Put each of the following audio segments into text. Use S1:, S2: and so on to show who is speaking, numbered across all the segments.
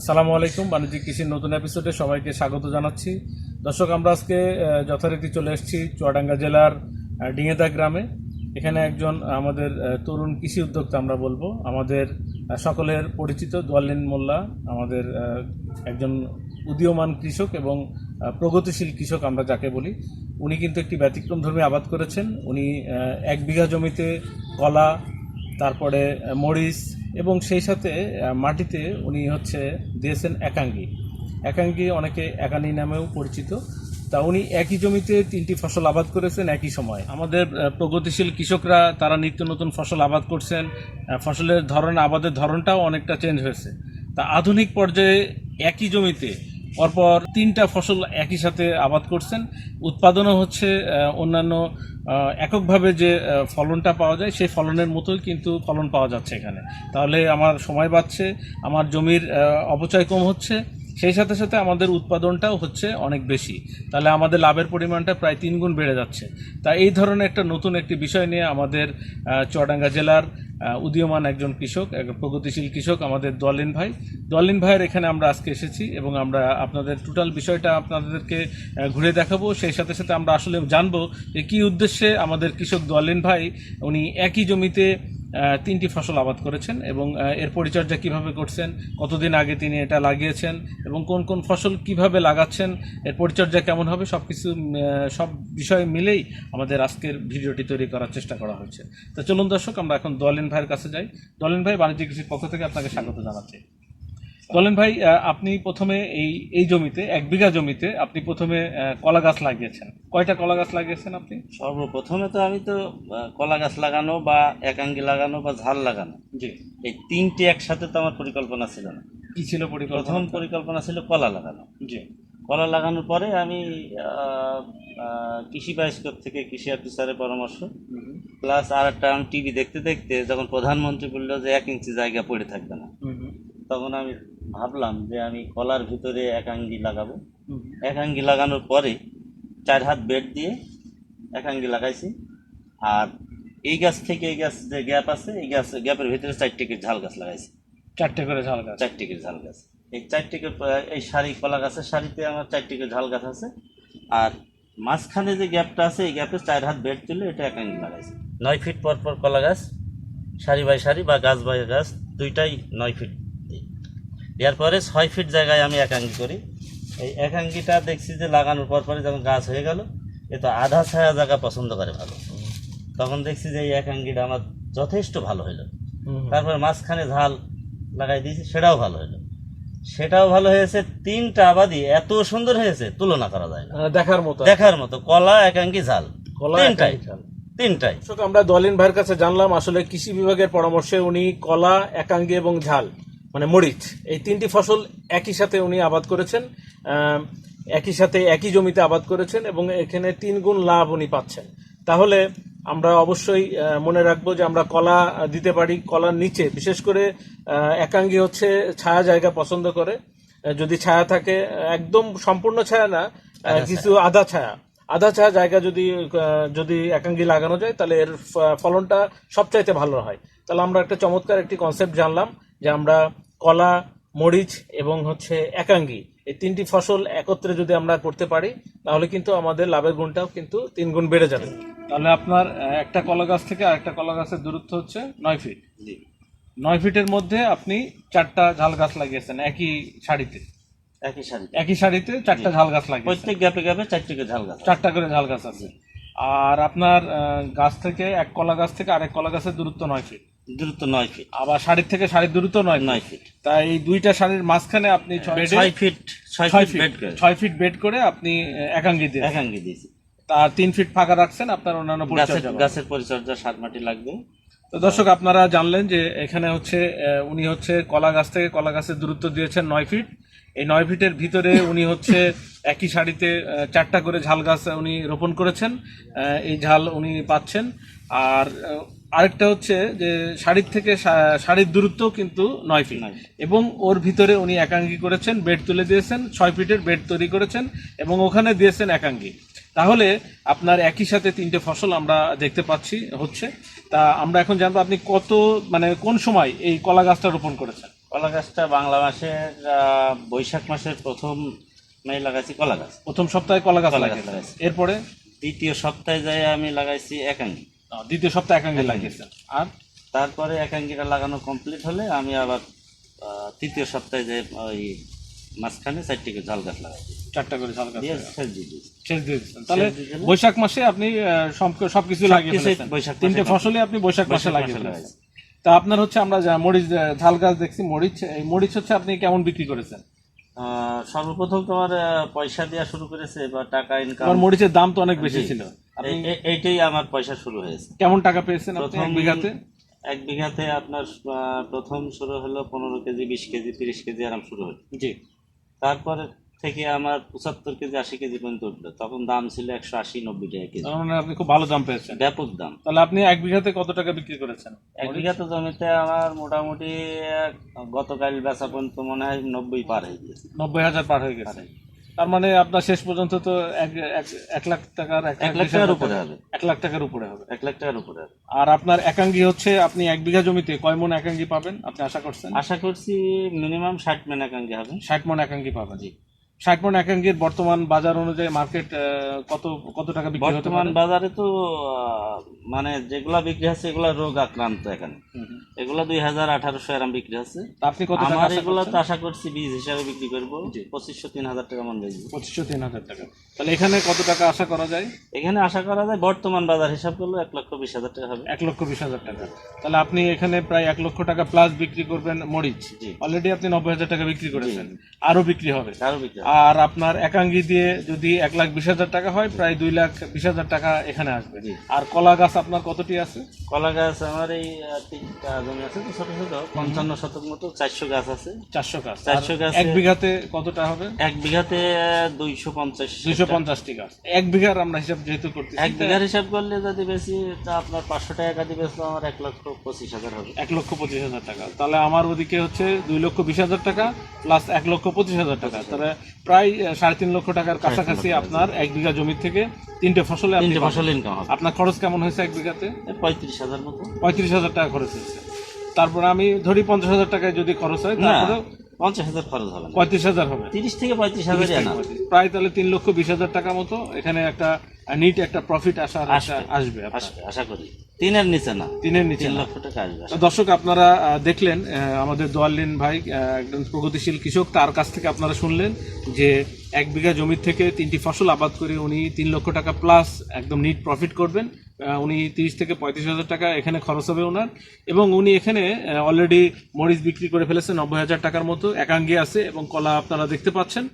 S1: আসসালামু আলাইকুম, বাণিজ্যিক কৃষির নতুন এপিসোডে সবাইকে স্বাগত জানাচ্ছি। দর্শক, আমরা আজকে যথারীতি চলে এসেছি চুয়াডাঙ্গা জেলার ডিঙেদা গ্রামে। এখানে একজন, আমাদের তরুণ কৃষি উদ্যোক্তা আমরা বলব। আমাদের সকলের পরিচিত দোয়ালিন মোল্লা, আমাদের একজন উদীয়মান কৃষক এবং প্রগতিশীল কৃষক আমরা যাকে বলি। উনি কিন্তু একটি ব্যতিক্রমধর্মী আবাদ করেছেন। উনি এক বিঘা জমিতে কলা, তারপরে মরিচ এবং সেই সাথে মাটিতে উনি হচ্ছে দিয়েছেন একাঙ্গি। একাঙ্গি অনেকে একানি নামেও পরিচিত। তা উনি একই জমিতে তিনটি ফসল আবাদ করেছেন একই সময়। আমাদের প্রগতিশীল কৃষকরা তারা নিত্য নতুন ফসল আবাদ করছেন। ফসলের ধরন, আবাদের ধরনটাও অনেকটা চেঞ্জ হয়েছে। তা আধুনিক পর্যায়ে একই জমিতে পরপর তিনটা ফসল একই সাথে আবাদ করছেন। উৎপাদনও হচ্ছে অন্যান্য এককভাবে যে ফলনটা পাওয়া যায়, সেই ফলনের মতোই কিন্তু ফলন পাওয়া যাচ্ছে এখানে। তাহলে আমার সময় বাড়ছে আমার জমির অপচয় কম হচ্ছে। সেই সাথে সাথে আমাদের উৎপাদনটাও হচ্ছে অনেক বেশি। তাহলে আমাদের লাভের পরিমাণটা প্রায় তিন গুণ বেড়ে যাচ্ছে। তা এই ধরনের একটা নতুন একটি বিষয় নিয়ে আমাদের চুয়াডাঙ্গা জেলার উদীয়মান একজন কৃষক, এক প্রগতিশীল কৃষক আমাদের দোয়ালিন ভাই। দোয়ালিন ভাইয়ের এখানে আমরা আজকে এসেছি এবং আমরা আপনাদের টোটাল বিষয়টা আপনাদেরকে ঘুরে দেখাবো। সেই সাথে সাথে আমরা আসলে জানব যে কী উদ্দেশ্যে আমাদের কৃষক দোয়ালিন ভাই, উনি একই জমিতে তিনটি ফসল আবাদ করেছেন এবং এর পরিচর্যা কীভাবে করছেন, কতদিন আগে তিনি এটা লাগিয়েছেন এবং কোন কোন ফসল কীভাবে লাগাচ্ছেন, এর পরিচর্যা কেমন হবে সব কিছু সব বিষয় মিলেই আমাদের আজকের ভিডিওটি তৈরি করার চেষ্টা করা হয়েছে। তো চলুন দর্শক, আমরা এখন দলিন ভাইয়ের কাছে যাই। দলিন ভাই বাণিজ্যিক কৃষির পক্ষ থেকে আপনাকে স্বাগত জানাচ্ছি। দলিন ভাই আপনি প্রথমে এই এই জমিতে এক বিঘা জমিতে আপনি প্রথমে কলা গাছ লাগিয়েছেন। কয়টা কলা গাছ লাগিয়েছেন আপনি?
S2: সর্বপ্রথমে তো আমি তো কলা গাছ লাগানো বা একাঙ্গি লাগানো বা ঝাল লাগানো।
S1: জি।
S2: এই তিনটে একসাথে তো আমার পরিকল্পনা ছিল না।
S1: কি ছিল পরিকল্পনা?
S2: প্রথম পরিকল্পনা ছিল কলা লাগানো।
S1: জি।
S2: কলা লাগানোর পরে আমি কৃষি বায়োস্কোপ থেকে কৃষি অফিসারের পরামর্শ। প্লাস আর একটা আমি টিভি দেখতে দেখতে যখন প্রধানমন্ত্রী বলল যে এক ইঞ্চি জায়গা পড়ে থাকবে না তখন আমি ভাবলাম যে আমি কলার ভিতরে একাঙ্গি লাগাবো। একাঙ্গি লাগানোর পরে চার হাত বেড দিয়ে একাঙ্গি লাগাইছি। আর এই গাছ থেকে এই গাছ যে গ্যাপ আছে এই গাছ গ্যাপের ভিতরে চারটে করে ঝাল গাছ লাগাইছি।
S1: চারটে করে ঝাল গাছ?
S2: চারটে করে ঝাল গাছ। এই চারটে এই সারি কলা গাছের সারিতে আমার চারটে করে ঝাল গাছ আছে। আর মাঝখানে যে গ্যাপটা আছে এই গ্যাপে চার হাত বেড তুলে এটা একাঙ্গি লাগাইছি। নয় ফিট পর পর কলা গাছ সারি বাই সারি বা গাছ বাই গাছ দুইটাই নয় ফিট। দেওয়ার পরে ছয় ফিট জায়গায় আমি একাঙ্গি করি। এই একাঙ্গিটা দেখছি যে লাগানোর পর পরে যখন গাছ হয়ে গেল এ তো আধা ছায়া জায়গা পছন্দ করে ভালো। তখন দেখছি যে এই একাঙ্গিটা আমার যথেষ্ট ভালো হলো তারপরে মাঝখানে ঝাল লাগাই দিয়েছি সেটাও ভালো হলো সেটাও ভালো হয়েছে তিনটা আবাদি এত সুন্দর হয়েছে তুলনা করা যায় না।
S1: দেখার মতো
S2: দেখার মতো কলা একাঙ্কি ঝাল।
S1: কলা
S2: তিনটাই।
S1: একাঙ্গি ঝাল।
S2: তিনটাই।
S1: আমরা দলিন ভাইয়ের কাছে জানলাম আসলে কৃষি বিভাগের পরামর্শে উনি কলা একাঙ্গি এবং ঝাল মানে মরিচ। এই তিনটি ফসল একই সাথে উনি আবাদ করেছেন একই সাথে একই জমিতে আবাদ করেছেন এবং এখানে তিন গুণ লাভ উনি পাচ্ছেন। তাহলে আমরা অবশ্যই মনে রাখব যে আমরা কলা দিতে পারি কলার নিচে। বিশেষ করে একাঙ্গি হচ্ছে ছায়া জায়গা পছন্দ করে। যদি ছায়া থাকে একদম সম্পূর্ণ ছায়া না কিছু আধা ছায়া। আধা ছায়া জায়গা যদি যদি একাঙ্গি লাগানো যায় তাহলে এর ফলনটা সবচাইতে ভালো হয়। তাহলে আমরা একটা চমৎকার একটি কনসেপ্ট জানলাম যে আমরা কলা মরিচ এবং হচ্ছে একাঙ্গি। এই তিনটি ফসল একত্রে যদি আমরা করতে পারি তাহলে কিন্তু আমাদের লাভের গুণটাও কিন্তু তিন গুণ বেড়ে যাবে। তাহলে আপনার একটা কলা গাছ থেকে আরেকটা কলা গাছের দূরত্ব হচ্ছে নয় ফিট নয় ফিটের মধ্যে আপনি চারটা ঝাল গাছ লাগিয়েছেন একই শাড়িতে
S2: একই সারি
S1: একই সারিতে চারটা ঝাল গাছ লাগে
S2: প্রত্যেক গ্যাপে গ্যাপে চারটে করে ঝাল গাছ
S1: চারটা করে ঝাল গাছ আছে। আর আপনার গাছ থেকে এক কলা গাছ থেকে আরেক কলা গাছের দূরত্ব নয় ফিট
S2: দূরত্ব নয় ফিট
S1: আবার শাড়ির থেকে শাড়ির দূরত্ব নয়
S2: নয় ফিট
S1: তাই এই দুইটা শাড়ির মাঝখানে আপনি ছয়
S2: ফিট ছয় ফিট
S1: ফিট
S2: বেড করে।
S1: ছয় ফিট বেড করে আপনি একাঙ্গি দিয়ে।
S2: একাঙ্গি দিয়েছি।
S1: তার তিন ফিট ফাঁকা রাখছেন আপনার অন্যান্য
S2: গাছের
S1: পরিচর্যা।
S2: সার মাটি লাগবে।
S1: তো দর্শক আপনারা জানলেন যে এখানে হচ্ছে উনি হচ্ছে কলা গাছ থেকে কলা গাছের দূরত্ব দিয়েছেন নয় ফিট এই নয় ফিটের ভিতরে উনি হচ্ছে একই শাড়িতে চারটা করে ঝাল গাছ উনি রোপণ করেছেন। এই ঝাল উনি পাচ্ছেন। আর আরেকটা হচ্ছে যে শাড়ির থেকে শাড়ির দূরত্ব কিন্তু নয় ফিট। এবং ওর ভিতরে উনি একাঙ্গি করেছেন বেড তুলে দিয়েছেন ছয় ফিটের বেড তৈরি করেছেন এবং ওখানে দিয়েছেন একাঙ্গি। তাহলে আপনার একই সাথে তিনটে ফসল আমরা দেখতে পাচ্ছি হচ্ছে। তা আমরা এখন জানব আপনি কত মানে কোন সময় এই কলা গাছটা রোপণ করেছেন?
S2: কলা গাছটা বাংলা মাসের বৈশাখ মাসের প্রথম মে লাগাইছি কলা গাছ।
S1: প্রথম সপ্তাহে কলা গাছ
S2: লাগাইছি।
S1: এরপরে?
S2: দ্বিতীয় সপ্তাহে যাই আমি লাগাইছি একাঙ্গি।
S1: দ্বিতীয় সপ্তাহে একাঙ্গি লাগিয়েছেন আর?
S2: তারপরে একাঙ্গিটা লাগানো কমপ্লিট হলে আমি আবার তৃতীয় সপ্তাহে যে ওই মাঝখানে চারটি করে ঝাল গাছ লাগাইছি
S1: চারটা করে ঝাল গাছ। ছেড়ে দিয়ে তাহলে বৈশাখ মাসে আপনি সব- সবকিছু লাগিয়ে
S2: বৈশাখ
S1: তিনটে। ফসলই আপনি বৈশাখ মাসে লাগিয়ে তা আপনার হচ্ছে আমরা মরিচ ঝাল গাছ দেখছি মরিচ এই মরিচ হচ্ছে আপনি কেমন বিক্রি করেছেন?
S2: সর্বপ্রথম তোমার পয়সা দেওয়া শুরু করেছে বা টাকা ইনকাম
S1: আমার মরিচের দাম তো অনেক বেশি ছিল।
S2: এইটাই আমার পয়সা শুরু হয়েছে।
S1: কেমন টাকা পেয়েছেন
S2: প্রথম
S1: বিঘাতে?
S2: এক বিঘাতে আপনার প্রথম শুরু হলো পনেরো কেজি বিশ কেজি তিরিশ কেজি আরাম শুরু হলো।
S1: জি।
S2: তারপরে থেকে আমার পঁচাত্তর কেজি আশি কেজি পর্যন্ত উঠল। তখন দাম ছিল একশো আশি নব্বই টাকা কেজি।
S1: তার মানে আপনি খুব ভালো দাম পেয়েছেন।
S2: ব্যাপক দাম।
S1: তাহলে আপনি এক বিঘাতে কত টাকা বিক্রি করেছেন?
S2: এক বিঘাতে জমিতে আমার মোটামুটি গতকাল বেচা পর্যন্ত মনে হয় নব্বই পার হয়ে গিয়েছে।
S1: নব্বই হাজার পার হয়ে গেছে। তার মানে আপনার শেষ পর্যন্ত তো এক লাখ টাকার এক লাখ
S2: টাকার উপরে হবে।
S1: এক লাখ টাকার উপরে হবে।
S2: এক লাখ টাকার উপরে হবে।
S1: আর আপনার একাঙ্গি হচ্ছে আপনি এক বিঘা জমিতে কয় মন একাঙ্গি পাবেন? আপনি আশা করছেন?
S2: আশা করছি মিনিমাম ষাট মেন একাঙ্গি হবে।
S1: ষাট মন একাঙ্গি পাবেন। ষাট মন একাঙ্গির বর্তমান বাজার অনুযায়ী মার্কেট কত কত টাকা বিক্রি
S2: বর্তমান বাজারে তো মানে যেগুলা বিক্রি হচ্ছে এগুলা রোগ আক্রান্ত এখানে। এগুলা দুই হাজার আঠারোশো এরম বিক্রি হচ্ছে
S1: আপনি কত
S2: আমার এগুলা তো আশা করছি বীজ হিসাবে বিক্রি করব। পঁচিশশো তিন হাজার টাকা মন বেচবো।
S1: পঁচিশশো তিন হাজার টাকা। তাহলে এখানে কত টাকা আশা করা যায়?
S2: এখানে আশা করা যায় বর্তমান বাজার হিসাব করলে এক লক্ষ বিশ হাজার টাকা হবে।
S1: এক লক্ষ বিশ হাজার টাকা। তাহলে আপনি এখানে প্রায় এক লক্ষ টাকা প্লাস বিক্রি করবেন মরিচ। অলরেডি আপনি নব্বই হাজার টাকা বিক্রি করেছেন। আরও বিক্রি হবে।
S2: কারও বিক্রি
S1: আর আপনার একাঙ্গি দিয়ে যদি এক লাখ বিশ হাজার টাকা হয় প্রায় দুই লাখ বিশ হাজার টাকা এখানে আসবে। আর কলা গাছ আপনার কতটি আছে?
S2: কলা গাছ আমার এই তিনটা জমি আছে তো ছোট ছোট পঞ্চান্ন শতক মতো চারশো গাছ আছে।
S1: চারশো গাছ।
S2: 400 গাছে-
S1: এক বিঘাতে কতটা হবে?
S2: এক বিঘাতে দুইশো পঞ্চাশ
S1: দুইশো পঞ্চাশটি গাছ। এক বিঘার আমরা হিসাব যেহেতু করতেছি
S2: এক বিঘার হিসাব করলে যদি বেশি তা আপনার পাঁচশো টাকা কাটি বেশি আমার এক লক্ষ পঁচিশ হাজার হবে।
S1: এক লক্ষ পঁচিশ হাজার টাকা। তাহলে আমার ওদিকে হচ্ছে দুই লক্ষ বিশ হাজার টাকা প্লাস এক লক্ষ পঁচিশ হাজার টাকা। তাহলে প্রায় সাড়ে তিন লক্ষ টাকার কাছাকাছি আপনার এক বিঘা জমি থেকে তিনটে ফসলে
S2: তিনটে ফসল ইনকাম হবে।
S1: আপনার খরচ কেমন হয়েছে এক বিঘাতে?
S2: পঁয়ত্রিশ হাজার মতো।
S1: পঁয়ত্রিশ হাজার টাকা খরচ হয়েছে। তারপরে আমি ধরি পঞ্চাশ হাজার টাকায় যদি খরচ হয় তারপরে
S2: পঞ্চাশ হাজার খরচ হবে
S1: পঁয়ত্রিশ হাজার হবে।
S2: তিরিশ থেকে পঁয়ত্রিশ হাজারই আনা।
S1: প্রায় তাহলে তিন লক্ষ বিশ হাজার টাকা মতো এখানে একটা নিট একটা প্রফিট আসার একটা
S2: আসবে।
S1: আসবে।
S2: আশা করি। তিনের নিচে না
S1: তিনের নিচে
S2: লক্ষ টাকা আসবে
S1: দর্শক আপনারা দেখলেন আমাদের দোয়াল্লিন ভাই একজন প্রগতিশীল কৃষক তার কাছ থেকে আপনারা শুনলেন যে এক বিঘা জমি থেকে তিনটি ফসল আবাদ করে উনি তিন লক্ষ টাকা প্লাস একদম নিট প্রফিট করবেন। উনি তিরিশ থেকে পঁয়ত্রিশ হাজার টাকা এখানে খরচ হবে ওনার। এবং উনি এখানে অলরেডি মরিচ বিক্রি করে ফেলেছেন নব্বই হাজার টাকার মতো, একাঙ্গি আছে এবং কলা আপনারা দেখতে পাচ্ছেন।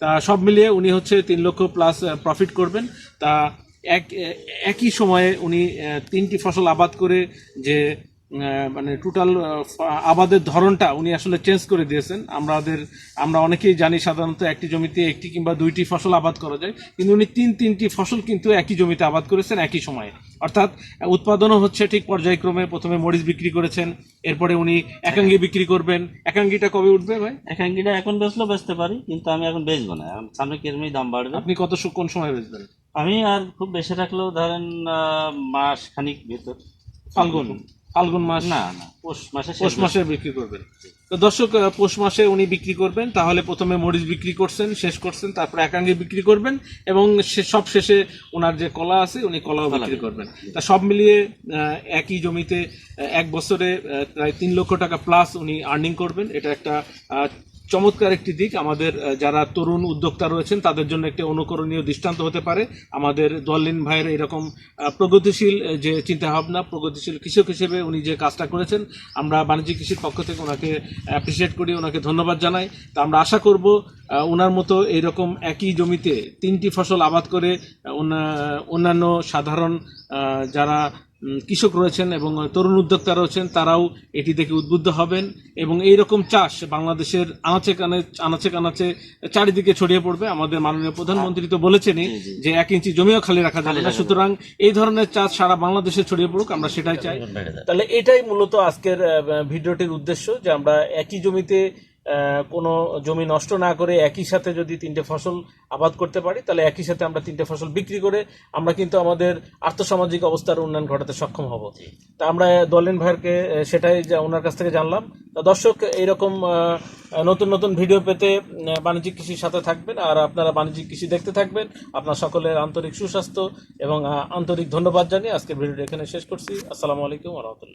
S1: তা সব মিলিয়ে উনি হচ্ছে তিন লক্ষ প্লাস প্রফিট করবেন। তা এক একই সময়ে উনি তিনটি ফসল আবাদ করে যে মানে টোটাল আবাদের ধরনটা উনি আসলে চেঞ্জ করে দিয়েছেন। আমাদের আমরা অনেকেই জানি সাধারণত একটি জমিতে একটি কিংবা দুইটি ফসল আবাদ করা যায় কিন্তু উনি তিন তিনটি ফসল কিন্তু একই জমিতে আবাদ করেছেন একই সময়ে। অর্থাৎ উৎপাদনও হচ্ছে ঠিক পর্যায়ক্রমে। প্রথমে মরিচ বিক্রি করেছেন এরপরে উনি একাঙ্গি বিক্রি করবেন। একাঙ্গিটা কবে উঠবে ভাই?
S2: একাঙ্গিটা এখন বেচলেও বেচতে পারি কিন্তু আমি এখন বেচবো না। এখন সামনে কিরমই দাম বাড়বে?
S1: আপনি কত কোন সময় বেচবেন?
S2: আমি আর খুব বেশি রাখলেও ধরেন মাস খানিক ভেতর।
S1: ফাল্গুন। ফাল্গুন মাস
S2: না না পৌষ মাসে
S1: পৌষ মাসে বিক্রি করবেন। তো দর্শক পৌষ মাসে উনি বিক্রি করবেন তাহলে প্রথমে মরিচ বিক্রি করছেন শেষ করছেন তারপরে একাঙ্গি বিক্রি করবেন এবং সব শেষে ওনার যে কলা আছে উনি কলাও বিক্রি করবেন। তা সব মিলিয়ে একই জমিতে এক বছরে প্রায় তিন লক্ষ টাকা প্লাস উনি আর্নিং করবেন। এটা একটা চমৎকার একটি দিক। আমাদের যারা তরুণ উদ্যোক্তা রয়েছেন, তাদের জন্য একটি অনুকরণীয় দৃষ্টান্ত হতে পারে। আমাদের দলিন ভাইয়ের এরকম প্রগতিশীল যে চিন্তাভাবনা, প্রগতিশীল কৃষক হিসেবে উনি যে কাজটা করেছেন, আমরা বাণিজ্যিক কৃষির পক্ষ থেকে ওনাকে অ্যাপ্রিসিয়েট করি, ওনাকে ধন্যবাদ জানাই। তা আমরা আশা করব ওনার মতো এইরকম একই জমিতে তিনটি ফসল আবাদ করে অন্যান্য সাধারণ যারা কৃষক রয়েছেন এবং তরুণ উদ্যোক্তা রয়েছেন তারাও এটি দেখে উদ্বুদ্ধ হবেন এবং এই রকম চাষ বাংলাদেশের আনাচে কানে আনাচে কানাচে চারিদিকে ছড়িয়ে পড়বে। আমাদের মাননীয় প্রধানমন্ত্রী তো বলেছেনই। যে এক ইঞ্চি জমিও খালি রাখা যাবে না। সুতরাং এই ধরনের চাষ সারা বাংলাদেশে ছড়িয়ে পড়ুক আমরা সেটাই চাই। তাহলে এটাই মূলত আজকের ভিডিওটির উদ্দেশ্য যে আমরা একই জমিতে কোনো জমি নষ্ট না করে একই সাথে যদি তিনটে ফসল আবাদ করতে পারি তাহলে একই সাথে আমরা তিনটে ফসল বিক্রি করে আমরা কিন্তু আমাদের আর্থসামাজিক অবস্থার উন্নয়ন ঘটাতে সক্ষম হব। তা আমরা দলেন ভাইয়েরকে সেটাই যা ওনার কাছ থেকে জানলাম। তা দর্শক এইরকম নতুন নতুন ভিডিও পেতে বাণিজ্যিক কৃষির সাথে থাকবেন। আর আপনারা বাণিজ্যিক কৃষি দেখতে থাকবেন। আপনার সকলের আন্তরিক সুস্বাস্থ্য এবং আন্তরিক ধন্যবাদ জানিয়ে আজকের ভিডিওটা এখানে শেষ করছি। আসসালামু আলাইকুম রহমতুল্লাহ।